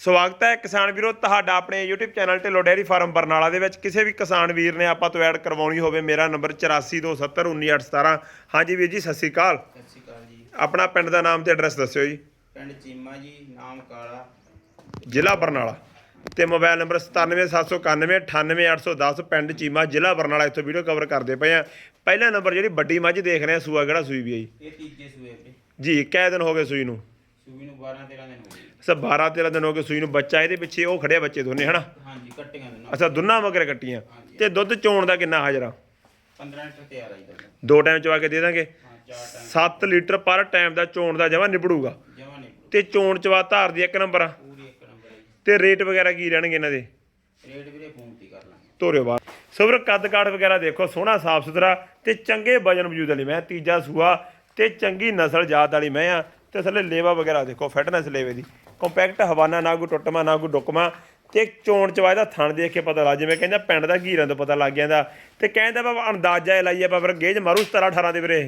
ਸਵਾਗਤ ਹੈ ਕਿਸਾਨ ਵੀਰੋ ਤੁਹਾਡਾ ਆਪਣੇ YouTube channel Dhillon dairy farm Barnala ਦੇ ਵਿੱਚ। ਕਿਸੇ ਵੀ ਕਿਸਾਨ ਵੀਰ ਨੇ ਆਪਾਂ ਤੋਂ ਐਡ ਕਰਵਾਉਣੀ ਹੋਵੇ ਮੇਰਾ ਨੰਬਰ 8427191817 ਹਾਂਜੀ ਵੀਰ ਜੀ ਸਤਿ ਸ਼੍ਰੀ ਅਕਾਲ। ਸਤਿ ਸ਼੍ਰੀ ਅਕਾਲ ਜੀ। ਆਪਣਾ ਪਿੰਡ ਦਾ ਨਾਮ ਤੇ ਐਡਰੈਸ ਦੱਸਿਓ ਜੀ। ਪਿੰਡ ਚੀਮਾ ਜੀ ਨਾਮ ਕਾਲਾ। ਜ਼ਿਲ੍ਹਾ ਬਰਨਾਲਾ। ਤੇ ਮੋਬਾਈਲ ਨੰਬਰ 9779198810 ਪਿੰਡ ਚੀਮਾ ਜ਼ਿਲ੍ਹਾ ਬਰਨਾਲਾ। ਇੱਥੋਂ ਵੀਡੀਓ ਕਵਰ ਕਰਦੇ ਪਏ ਆ ਪਹਿਲਾ ਨੰਬਰ ਜਿਹੜੀ ਵੱਡੀ ਮੱਝ ਦੇਖ ਰਹੇ ਆ ਸੂਆ ਕਿਹੜਾ ਸੂਈ ਵੀ ਹੈ ਜੀ? ਇਹ ਤੀਜੇ ਸੂਏ ਤੇ। ਜੀ ਕਿੰਨੇ ਦਿਨ ਹੋ ਗਏ ਸੂਈ ਨੂੰ? ਸੂਈ ਨੂੰ 12 13 ਦਿਨ ਹੋ ਗਏ। ਸਰ 12 13 ਦਿਨ ਹੋ ਗਏ ਸੂਈ ਨੂੰ ਬੱਚਾ ਇਹਦੇ ਪਿੱਛੇ ਉਹ ਖੜੇ ਆ ਬੱਚੇ ਦੋਨੇ ਹਨਾ? ਹਾਂਜੀ ਕੱਟੀਆਂ ਦੇ ਨਾਲ ਅੱਛਾ ਦੋਨਾਂ ਮਗਰ ਕੱਟੀਆਂ। ਤੇ ਦੁੱਧ ਚੋਣ ਦਾ ਕਿੰਨਾ ਹਾਜ਼ਰਾ 15 ਲੀਟਰ ਤਿਆਰ ਆਈ ਤਾਂ ਦੋ ਟਾਈਮ ਚਵਾ ਕੇ ਦੇ ਦਾਂਗੇ? ਹਾਂ ਚਾਰ ਟਾਈਮ। 7 ਲੀਟਰ ਪਰ ਟਾਈਮ ਦਾ ਚੋਣ ਦਾ ਜਮਾ ਨਿਬੜੂਗਾ। ਜਮਾ ਨਹੀਂ ਤੇ ਚੋਣ ਚਵਾ ਧਾਰ ਦੀ ਇੱਕ ਨੰਬਰ ਆ? ਪੂਰੀ ਇੱਕ ਨੰਬਰ ਹੈ ਜੀ। ਤੇ ਰੇਟ ਵਗੈਰਾ ਕੀ ਰਹਿਣਗੇ ਇਹਨਾਂ ਦੇ? ਰੇਟ ਵੀਰੇ ਫੋਨ ਤੇ ਕਰ ਲਾਂਗੇ। ਤੋਰਿਓ ਬਾਹਰ। ਸੋਬਰ ਕੱਦ ਕਾਠ ਵਗੈਰਾ ਦੇਖੋ ਸੋਹਣਾ ਸਾਫ਼ ਸੁਥਰਾ ਤੇ ਚੰਗੇ ਵਜਨ ਵਜੂਦ ਵਾਲੀ ਮੈਂ ਤੀਜਾ ਸੂਆ ਤੇ ਚੰਗੀ ਨਸਲ ਜਾਤ ਵਾਲੀ ਮੈਂ ਆ। ਤੇ ਥੱਲੇ ਲੇਵਾ ਵਗੈਰਾ ਦੇਖੋ ਫਿਟਨੈਸ ਲੇਵੇ ਦੀ। ਕੰਪੈਕਟ ਹਵਾਨਾ ਨਾ ਕੋਈ ਟੁੱਟਮਾ ਨਾ ਕੋਈ ਡੁੱਕਮਾ ਤੇ ਚੋਣ ਚਵਾ ਇਹਦਾ ਥਣ ਦੇਖ ਕੇ ਪਤਾ ਲੱਗ ਜਿਵੇਂ ਕਹਿੰਦਾ ਪਿੰਡ ਦਾ ਘੀਰਾਂ ਤੋਂ ਪਤਾ ਲੱਗ ਜਾਂਦਾ। ਤੇ ਕਹਿੰਦਾ ਬਾਬਾ ਅੰਦਾਜ਼ਾ ਲਾਈਏ ਬਾਬਾ ਗੇਜ ਮਾਰੂ 17 18 ਦੇ ਵੀਰੇ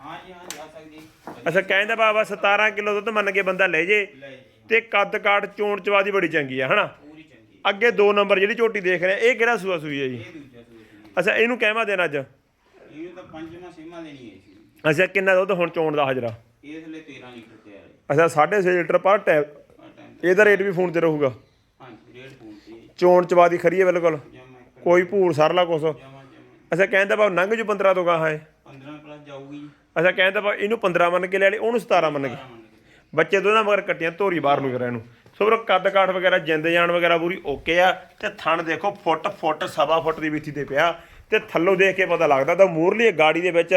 ਹਾਂ ਜੀ ਹਾਂ ਜਾ ਸਕਦੀ ਅੱਛਾ ਕਹਿੰਦਾ ਬਾਬਾ 17 ਕਿਲੋ ਦੁੱਧ ਮੰਨ ਕੇ ਬੰਦਾ ਲੈ ਜੇ। ਜੀ ਤੇ ਕੱਦ ਕਾਠ ਚੋਣ ਚਵਾ ਦੀ ਬੜੀ ਚੰਗੀ ਆ ਹਨਾ? ਪੂਰੀ ਚੰਗੀ ਅੱਗੇ ਦੋ ਨੰਬਰ ਜਿਹੜੀ ਝੋਟੀ ਦੇਖ ਰਹੇ ਇਹ ਕਿਹੜਾ ਸੂਆ ਸੂਈ ਹੈ ਜੀ? ਇਹ ਦੂਜਾ ਸੂਆ ਸੀ ਅੱਛਾ ਇਹਨੂੰ ਕਹਿਵਾ ਦੇਣਾ ਅੱਜ? ਇਹਨੂੰ ਤਾਂ ਪੰਜਵਾਂ ਛੇਵਾਂ ਦੇਣੀ ਹੈ ਸੀ ਅੱਛਾ ਕਿੰਨਾ ਦੁੱਧ ਹੁਣ ਚੋਣ ਦਾ ਹਾਜ਼ਰਾ? ਇਹ ਥਲੇ 13 ਲੀਟਰ ਤਿਆਰ ਹੈ ਅੱਛਾ 6.5 ਲੀਟਰ ਪਰ ਟੈਪ ਇਹਦਾ ਰੇਟ ਵੀ ਫੋਨ ਤੇ ਰਹੂਗਾ। ਹਾਂਜੀ ਰੇਟ ਫੋਨ ਤੇ ਚੋਣ ਚਵਾ ਦੀ ਖਰੀ ਹੈ ਬਿਲਕੁਲ। ਕੋਈ ਭੂਰ ਸਰਲਾ ਕੁਛ। ਅੱਛਾ ਕਹਿੰਦਾ ਬਾ ਨੰਗ ਜੂ 15 ਤੋਂ ਗਾਹਾਂ ਹੈ 15 ਪਲੱਸ ਜਾਊਗੀ ਅੱਛਾ ਕਹਿੰਦਾ ਬਾ ਇਹਨੂੰ 15 ਮੰਨ ਕੇ ਲੈ ਲਈ ਉਹਨੂੰ 17 ਮੰਨ ਕੇ। ਬੱਚੇ ਦੋਨਾਂ ਮਗਰ ਕੱਟੀਆਂ ਧੋਰੀ ਬਾਹਰ ਨੂੰ ਕਰਿਆ ਇਹਨੂੰ। ਸੋ ਕੱਦ ਕਾਠ ਵਗੈਰਾ ਜਿੰਦ ਜਾਨ ਵਗੈਰਾ ਪੂਰੀ ਓਕੇ ਆ। ਤੇ ਥਣ ਦੇਖੋ ਫੁੱਟ ਫੁੱਟ ਸਵਾ ਫੁੱਟ ਦੀ ਵਿੱਥੀ ਤੇ ਪਿਆ। ਤੇ ਥੱਲੋਂ ਦੇਖ ਕੇ ਪਤਾ ਲੱਗਦਾ ਤਾਂ ਮੂਰਲੀ ਗਾੜੀ ਦੇ ਵਿੱਚ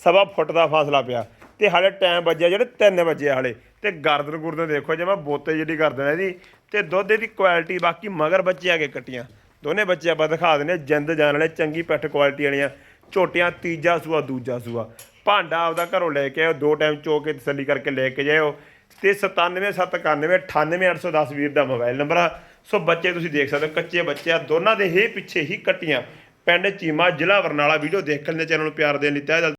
ਸਵਾ ਫੁੱਟ ਦਾ ਫਾਸਲਾ ਪਿਆ। ਤੇ ਹਾਲੇ ਟਾਈਮ ਵੱਜਿਆ ਜਿਹੜੇ 3 ਵਜੇ ਹਾਲੇ। ਤੇ ਗਰਦਨ ਗੁਰਦਨ ਦੇਖੋ ਜਿਵੇਂ ਬੋਤੇ ਜਿਹੜੀ ਗਰਦਨ ਹੈ ਇਹਦੀ ਤੇ ਦੁੱਧ ਦੀ ਕੁਆਲਿਟੀ ਬਾਕੀ ਮਗਰ ਬੱਚੇ ਆ ਕੇ ਕੱਟੀਆਂ। ਦੋਨੇ ਬੱਚੇ ਆਪਾਂ ਦਿਖਾ ਦਿੰਦੇ ਹਾਂ, ਜਿੰਦ ਜਾਣ ਵਾਲੇ ਚੰਗੀ ਪਿੱਠ ਕੁਆਲਿਟੀ ਵਾਲੀਆਂ। ਝੋਟੀਆਂ ਤੀਜਾ ਸੂਆ ਦੂਜਾ ਸੂਆ। ਭਾਂਡਾ ਆਪਦਾ ਘਰੋਂ ਲੈ ਕੇ ਆਓ ਦੋ ਟਾਈਮ ਚੋ ਕੇ ਤਸੱਲੀ ਕਰਕੇ ਲੈ ਕੇ ਜਾਇਓ। ਤੇ 97791 98810 ਵੀਰ ਦਾ ਮੋਬਾਈਲ ਨੰਬਰ ਆ। ਸੋ ਬੱਚੇ ਤੁਸੀਂ ਦੇਖ ਸਕਦੇ ਹੋ ਕੱਚੇ ਬੱਚੇ ਆ ਦੋਨਾਂ ਦੇ ਹੀ ਪਿੱਛੇ ਹੀ ਕੱਟੀਆਂ। ਪਿੰਡ ਚੀਮਾ ਜ਼ਿਲ੍ਹਾ ਬਰਨਾਲਾ ਵੀਡੀਓ ਦੇਖਣ ਦੇ ਚੈਨਲ ਨੂੰ ਪਿਆਰ ਦੇਣ ਲਈ ਤਹਿ ਦਿਲ